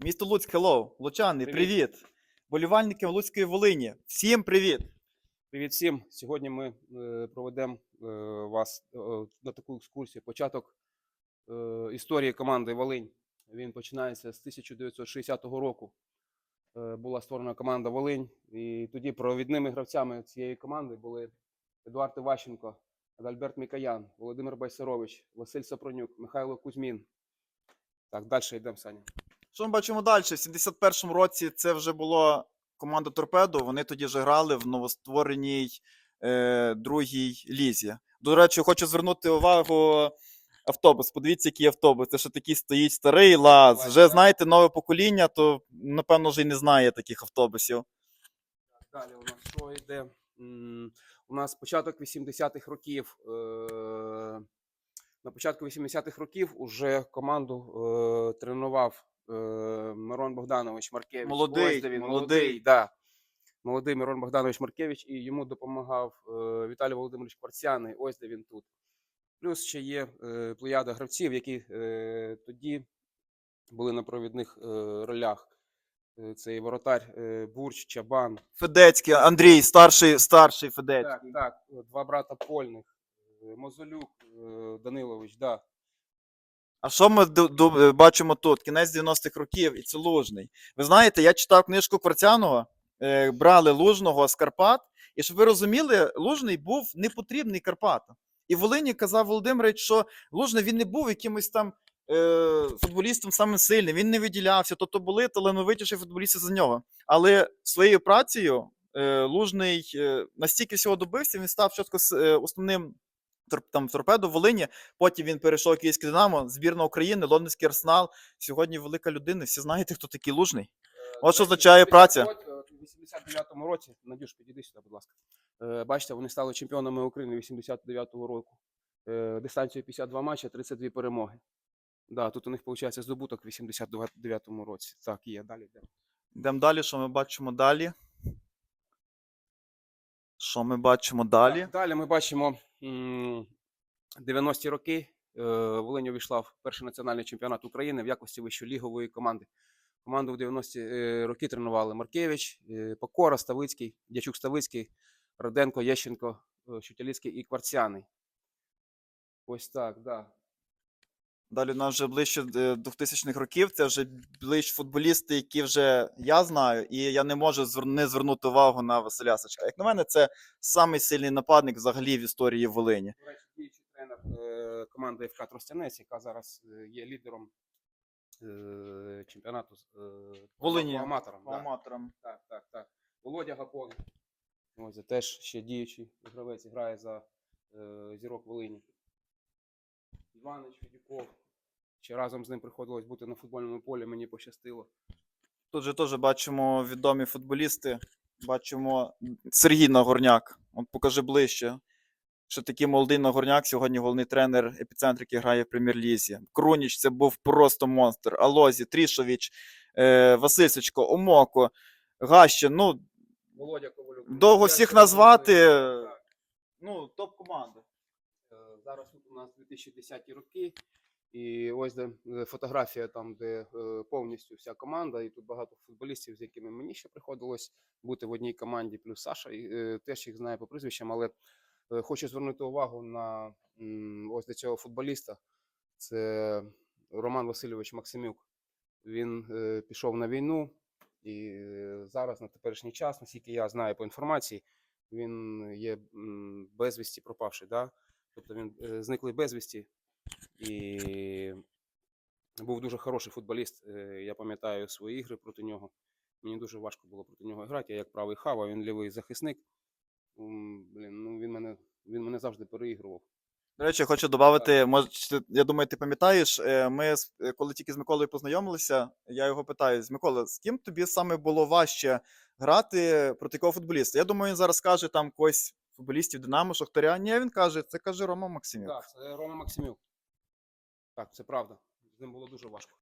Місто Луцьк, hello. Лучани, Привіт. привіт. Болівальники Луцької Волині. Всім привіт. Привіт всім! Сьогодні ми е, проведемо е, вас е, на таку екскурсію. Початок е, історії команди Волинь. Він починається з 1960 року. Е, була створена команда Волинь. І тоді провідними гравцями цієї команди були Едуард Іващенко, Адальберт Мікаян, Володимир Байсарович, Василь Сапронюк, Михайло Кузьмін. Так, далі йдемо, Саня. Що ми бачимо далі? В 71-му році це вже була команда Торпедо. Вони тоді вже грали в новоствореній е, другій лізі. До речі, хочу звернути увагу. Автобус, подивіться, який автобус. Це ще такий стоїть старий лаз. Вже знаєте, нове покоління, то напевно вже й не знає таких автобусів. Далі у нас що йде? У нас початок 80-х років. е, На початку 80-х років уже команду е, тренував Мирон Богданович Маркевич. Молодий, він, молодий. молодий, да. молодий Мирон Богданович Маркевич, і йому допомагав е, Віталій Володимирович Кварцяний. Ось де він тут. Плюс ще є е, плеяда гравців, які е, тоді були на провідних е, ролях. Е, Це і воротар е, Бурч, Чабан, Федецький, Андрій, старший, старший Федецький. так, е, два брата Польних, е, Мозолюк е, Данилович, да. А що ми бачимо тут? Кінець 90-х років і це Лужний. Ви знаєте, я читав книжку Кварцянова, е, брали Лужного з Карпат, і щоб ви розуміли, Лужний був непотрібний Карпатам. І в Волині казав Володимирович, що Лужний він не був якимось там е, футболістом самим сильним, він не виділявся, тобто були талановитіші футболісти за нього. Але своєю працею е, Лужний настільки всього добився, він став чітко основним там, в торпедо в Волині. Потім він перейшов Київське Динамо, збірна України, Лондонський Арсенал. Сьогодні велика людина. Всі знаєте, хто такий Лужний. От що означає праця. 89-му році, Надюш, підійди сюди, будь ласка. Е, Бачите, вони стали чемпіонами України 89-го року. Е, Дистанцію 52 матчі, 32 перемоги. Да, тут у них виходить здобуток в 89-му році. Так, є, далі йдемо. Йдемо далі. Що ми бачимо далі? Що ми бачимо далі? Так, далі ми бачимо 90-ті роки. е, Волинь увійшла в перший національний чемпіонат України в якості вищолігової команди. Команду в 90-ті е, роки тренували Маркевич, е, Покора, Ставицький, Дячук Ставицький, Роденко, Єщенко, Щутяліцький і Кварцяний. Ось так, да. Далі у нас вже ближче е, 2000-х років. Це вже ближче футболісти, які вже я знаю, і я не можу не звернути увагу на Василя Сачка. Як на мене, це самий сильний нападник взагалі в історії Волині. До речі, діючий тренер е, команди ФК Тростянець, яка зараз е, є лідером е, чемпіонату е, Волині. по аматорам. да. Аматором. Так, так, так. Володя Гапон. Ось це теж ще діючий гравець грає за е, зірок Волині. Іванич Федюков. Ще разом з ним приходилось бути на футбольному полі, мені пощастило. Тут же теж бачимо відомі футболісти. Бачимо Сергій Нагорняк. От покажи ближче. Що такий молодий Нагорняк, сьогодні головний тренер епіцентр, який грає в прем'єр-лізі. Круніч це був просто монстр. Алозі, Трішович, е, Васильсичко, Омоко, Гащин. Ну, Володя Ковалюк. довго всіх назвати. Ну, топ-команда. Е, Зараз тут у нас 2010 роки, і ось де е, фотографія, там, де е, повністю вся команда, і тут багато футболістів, з якими мені ще приходилось бути в одній команді, плюс Саша, і, е, теж їх знає по прізвищам, але хочу звернути увагу на ось до цього футболіста. Це Роман Васильович Максимюк. Він пішов на війну, і зараз на теперішній час, наскільки я знаю по інформації, він є безвісті пропавший. Да? Тобто він е, зниклий безвісті і був дуже хороший футболіст. Е, Я пам'ятаю свої ігри проти нього. Мені дуже важко було проти нього грати. Я як правий хава, він лівий захисник. Блін, ну він мене, він мене завжди переігрував. До речі, хочу додати, може, я думаю, ти пам'ятаєш, е, ми коли тільки з Миколою познайомилися, я його питаю: Микола, з ким тобі саме було важче грати проти якого футболіста? Я думаю, він зараз скаже там когось футболістів Динамо, Шахтаря. Ні, він каже, це каже Рома Максимюк. Так, це Рома Максимюк. Так, це правда. З ним було дуже важко.